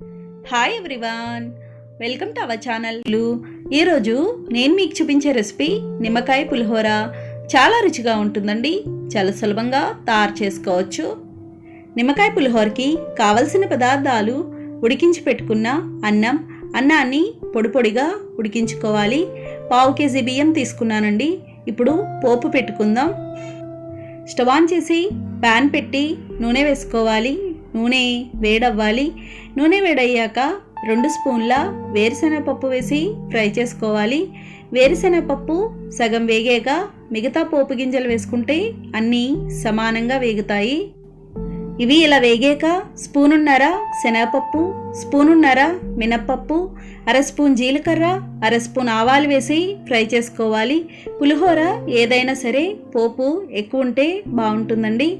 Hi everyone welcome to our channel ఈరోజు నేను మీకు చూపించే రెసిపీ నిమ్మకాయ పులిహోర. చాలా రుచిగా ఉంటుందండి. చాలా సులభంగా తయారు చేసుకోవచ్చు. నిమ్మకాయ పులిహోరకి కావలసిన పదార్థాలు ఉడికించి పెట్టుకున్న అన్నం అన్నాన్ని పొడి పొడిగా ఉడికించుకోవాలి. పావు కేజీ బియ్యం తీసుకున్నానండి. ఇప్పుడు పోపు పెట్టుకుందాం. స్టవ్ ఆన్ చేసి ప్యాన్ పెట్టి నూనె వేసుకోవాలి. నూనె వేడవ్వాలి. నూనె వేడయ్యాక రెండు స్పూన్ల వేరుశనగపప్పు వేసి ఫ్రై చేసుకోవాలి. వేరుశనగపప్పు సగం వేగాక మిగతా పోపు గింజలు వేసుకుంటే అన్నీ సమానంగా వేగుతాయి. ఇవి ఇలా వేగాక స్పూనున్నర శనగపప్పు స్పూనున్నర మినప్పప్పు అర స్పూన్ జీలకర్ర అర స్పూన్ ఆవాలు వేసి ఫ్రై చేసుకోవాలి. పులిహోర ఏదైనా సరే పోపు ఎక్కువ ఉంటే బాగుంటుందండి.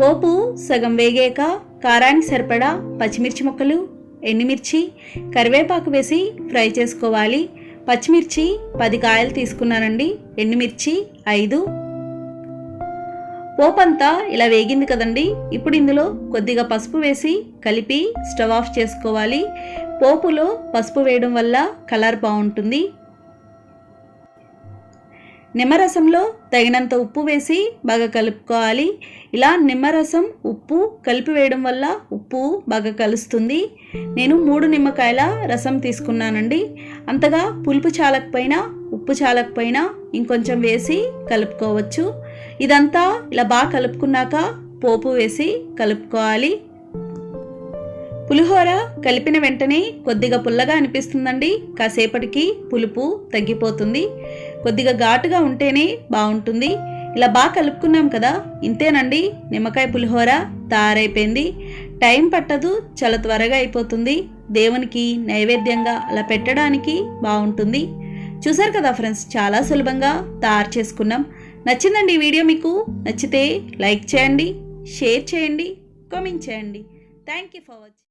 పోపు సగం వేగాక కారానికి సరిపడా పచ్చిమిర్చి ముక్కలు ఎండుమిర్చి కరివేపాకు వేసి ఫ్రై చేసుకోవాలి. పచ్చిమిర్చి పది కాయలు తీసుకున్నానండి. ఎండుమిర్చి ఐదు పోపంతా ఇలా వేగింది కదండి. ఇప్పుడు ఇందులో కొద్దిగా పసుపు వేసి కలిపి స్టవ్ ఆఫ్ చేసుకోవాలి. పోపులో పసుపు వేయడం వల్ల కలర్ బాగుంటుంది. నిమ్మరసంలో తగినంత ఉప్పు వేసి బాగా కలుపుకోవాలి. ఇలా నిమ్మరసం ఉప్పు కలిపి వేయడం వల్ల ఉప్పు బాగా కలుస్తుంది. నేను మూడు నిమ్మకాయల రసం తీసుకున్నానండి. అంతగా పులుపు చాలకపోయినా ఉప్పు చాలకపోయినా ఇంకొంచెం వేసి కలుపుకోవచ్చు. ఇదంతా ఇలా బాగా కలుపుకున్నాక పోపు వేసి కలుపుకోవాలి. పులిహోర కలిపిన వెంటనే కొద్దిగా పుల్లగా అనిపిస్తుందండి. కాసేపటికి పులుపు తగ్గిపోతుంది. కొద్దిగా ఘాటుగా ఉంటేనే బాగుంటుంది. ఇలా బాగా కలుపుకున్నాం కదా ఇంతేనండి? నిమ్మకాయ పులిహోర తయారైపోయింది. టైం పట్టదు చాలా త్వరగా అయిపోతుంది. దేవునికి నైవేద్యంగా అలా పెట్టడానికి బాగుంటుంది. చూసారు కదా ఫ్రెండ్స్ చాలా సులభంగా తయారు చేసుకున్నాం. నచ్చిందండి ఈ వీడియో మీకు? నచ్చితే లైక్ చేయండి షేర్ చేయండి కామెంట్ చేయండి. Thank you for watching